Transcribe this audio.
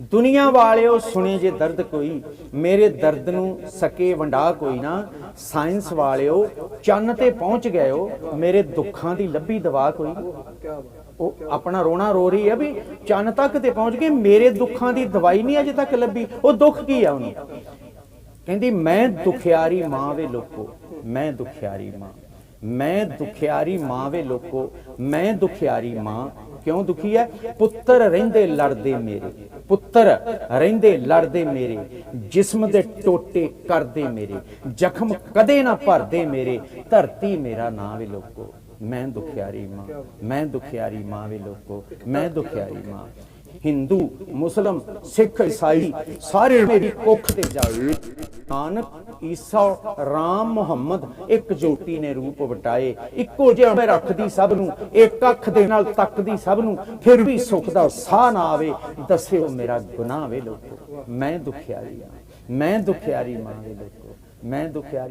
ਦੁਨੀਆ ਵਾਲਿਓ, ਸੁਣੇ ਜੇ ਦਰਦ ਕੋਈ, ਮੇਰੇ ਦਰਦ ਨੂੰ ਸਕੇ ਵੰਡਾ ਕੋਈ ਨਾ। ਸਾਇੰਸ ਵਾਲਿਓ, ਚੰਨ ਤੇ ਪਹੁੰਚ ਗਏ ਮੇਰੇ ਦੁੱਖਾਂ ਦੀ ਲੱਭੀ ਦਵਾ ਕੋਈ। ਉਹ ਆਪਣਾ ਰੋਣਾ ਰੋ ਰਹੀ ਹੈ ਵੀ ਚੰਨ ਤੱਕ ਤੇ ਪਹੁੰਚ ਗਏ, ਮੇਰੇ ਦੁੱਖਾਂ ਦੀ ਦਵਾਈ ਨਹੀਂ ਅਜੇ ਤੱਕ ਲੱਭੀ। ਉਹ ਦੁੱਖ ਕੀ ਆ ਉਹਨੂੰ? ਕਹਿੰਦੀ, ਮੈਂ ਦੁਖਿਆਰੀ ਮਾਂ ਵੇ ਲੋਕੋ, ਮੈਂ ਦੁਖਿਆਰੀ ਮਾਂ, ਮੈਂ ਦੁਖਿਆਰੀ ਮਾਂ ਵੇ ਲੋਕੋ, ਮੈਂ ਦੁਖਿਆਰੀ ਮਾਂ। ਕਿਉਂ ਦੁਖੀ ਹੈ? ਪੁੱਤਰ ਰਹਿੰਦੇ ਲੜਦੇ ਮੇਰੇ ਪੁੱਤਰ, ਰਹਿੰਦੇ, ਲੜਦੇ ਮੇਰੇ, ਜਿਸਮ ਦੇ ਟੋਟੇ ਕਰਦੇ ਮੇਰੇ, ਜ਼ਖਮ ਕਦੇ ਨਾ ਭਰਦੇ ਮੇਰੇ, ਧਰਤੀ ਮੇਰਾ ਨਾਂ ਵੇ ਲੋਕੋ, ਮੈਂ ਦੁਖਿਆਰੀ ਮਾਂ, ਮੈਂ ਦੁਖਿਆਰੀ ਮਾਂ ਵੇ ਲੋਕੋ, ਮੈਂ ਦੁਖਿਆਰੀ ਮਾਂ। ਹਿੰਦੂ, ਮੁਸਲਮ, ਸਿੱਖ, ਈਸਾਈ, ਸਾਰੇ ਮੇਰੀ ਕੁੱਖ ਤੇ ਜਾਏ। ਨਾਨਕ ਈਸਾ, ਰਾਮ, ਮੁਹੰਮਦ ਇੱਕ ਜੋਟੀ ਨੇ ਰੂਪ ਵਟਾਏ। ਇੱਕੋ ਜਿਹਾ ਮੈਂ ਰੱਖਦੀ ਸਭ ਨੂੰ, ਇੱਕ ਅੱਖ ਦੇ ਨਾਲ ਤੱਕਦੀ ਸਭ ਨੂੰ, ਫਿਰ ਵੀ ਸੁੱਖ ਦਾ ਸਾਹ ਨਾ ਆਵੇ, ਦੱਸਿਓ ਮੇਰਾ ਗੁਨਾਹ ਵੇ ਲੋਕੋ, ਮੈਂ ਦੁਖਿਆਰੀ ਆ ਮੈਂ ਦੁਖਿਆਰੀ ਮਾਂ ਵੇ ਲੋਕੋ, ਮੈਂ ਦੁਖਿਆਰੀ